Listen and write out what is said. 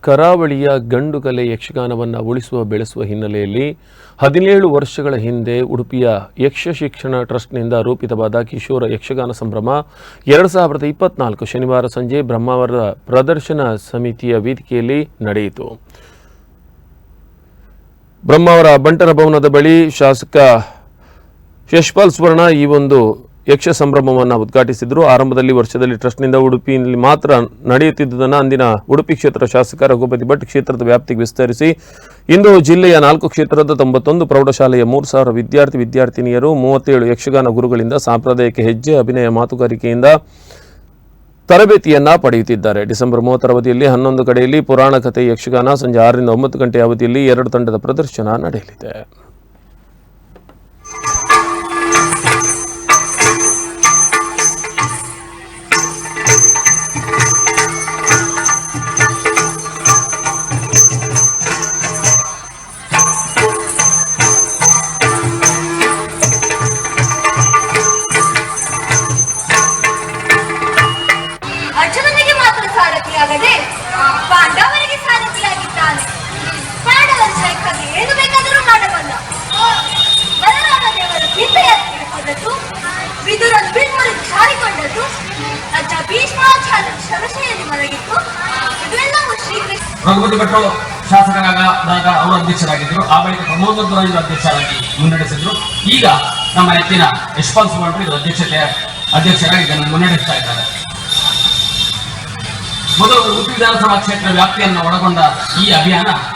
ಕರಾವಳಿಯ ಗಂಡು ಕಲೆ ಯಕ್ಷಗಾನವನ್ನು ಉಳಿಸುವ ಬೆಳೆಸುವ ಹಿನ್ನೆಲೆಯಲ್ಲಿ ಹದಿನೇಳು ವರ್ಷಗಳ ಹಿಂದೆ ಉಡುಪಿಯ ಯಕ್ಷ ಶಿಕ್ಷಣ ಟ್ರಸ್ಟ್ನಿಂದ ರೂಪಿತವಾದ ಕಿಶೋರ ಯಕ್ಷಗಾನ ಸಂಭ್ರಮ ಎರಡು ಸಾವಿರದ ಇಪ್ಪತ್ನಾಲ್ಕು ಶನಿವಾರ ಸಂಜೆ ಬ್ರಹ್ಮಾವರ ಪ್ರದರ್ಶನ ಸಮಿತಿಯ ವೇದಿಕೆಯಲ್ಲಿ ನಡೆಯಿತು. ಬ್ರಹ್ಮಾವರ ಬಂಟರ ಭವನದ ಬಳಿ ಶಾಸಕ ಯಶ್ಪಾಲ್ ಸುವರ್ಣ ಈ ಒಂದು ಯಕ್ಷ ಸಂಭ್ರಮವನ್ನು ಉದ್ಘಾಟಿಸಿದರು. ಆರಂಭದಲ್ಲಿ ವರ್ಷದಲ್ಲಿ ಟ್ರಸ್ಟ್ನಿಂದ ಉಡುಪಿಯಲ್ಲಿ ಮಾತ್ರ ನಡೆಯುತ್ತಿದ್ದುದನ್ನು ಅಂದಿನ ಉಡುಪಿ ಕ್ಷೇತ್ರ ಶಾಸಕ ರಘುಪತಿ ಭಟ್ ಕ್ಷೇತ್ರದ ವ್ಯಾಪ್ತಿಗೆ ವಿಸ್ತರಿಸಿ. ಇಂದು ಜಿಲ್ಲೆಯ ನಾಲ್ಕು ಕ್ಷೇತ್ರದ ತೊಂಬತ್ತೊಂದು ಪ್ರೌಢಶಾಲೆಯ ಮೂರು ಸಾವಿರ ವಿದ್ಯಾರ್ಥಿ ವಿದ್ಯಾರ್ಥಿನಿಯರು ಮೂವತ್ತೇಳು ಯಕ್ಷಗಾನ ಗುರುಗಳಿಂದ ಸಾಂಪ್ರದಾಯಿಕ ಹೆಜ್ಜೆ, ಅಭಿನಯ, ಮಾತುಗಾರಿಕೆಯಿಂದ ತರಬೇತಿಯನ್ನ ಪಡೆಯುತ್ತಿದ್ದಾರೆ. ಡಿಸೆಂಬರ್ ಮೂವತ್ತರ ಅವಧಿಯಲ್ಲಿ ಹನ್ನೊಂದು ಕಡೆಯಲ್ಲಿ ಪುರಾಣ ಕಥೆ ಯಕ್ಷಗಾನ ಸಂಜೆ ಆರರಿಂದ ಒಂಬತ್ತು ಗಂಟೆ ಅವಧಿಯಲ್ಲಿ ಎರಡು ತಂಡದ ಪ್ರದರ್ಶನ ನಡೆಯಲಿದೆ. ವಿದುರ ಬಿಲ್ಮುರಿ ಜಾರಿಕೊಂಡದ್ದು ಅಜ್ಜ ಭೀಷ್ಮಾಚಾರ ಶರಶೆಯಲ್ಲಿ ಮಲಗಿತ್ತು. ಇದೆಲ್ಲವೂ ಶ್ರೀಕೃಷ್ಣ ರಘುಪತಿ ಭಟ್ಟರು ಶಾಸಕರಾದಾಗ ಅವರು ಅಧ್ಯಕ್ಷರಾಗಿದ್ದರು. ಆ ಬಳಿಕ ಪ್ರಮೋದ್ ಮಧ್ವರಾಜರು ಅಧ್ಯಕ್ಷರಾಗಿ ಮುನ್ನಡೆಸಿದ್ರು. ಈಗ ನಮ್ಮ ನೆಚ್ಚಿನ ಯಶವಂತ್ ಸುವರ್ಣರು ಇದು ಅಧ್ಯಕ್ಷತೆ ಅಧ್ಯಕ್ಷರಾಗಿ ಇದನ್ನು ಮುನ್ನಡೆಸ್ತಾ ಇದ್ದಾರೆ. ಮೊದಲು ಉಡುಪಿ ವಿಧಾನಸಭಾ ಕ್ಷೇತ್ರ ವ್ಯಾಪ್ತಿಯನ್ನು ಒಳಗೊಂಡ ಈ ಅಭಿಯಾನ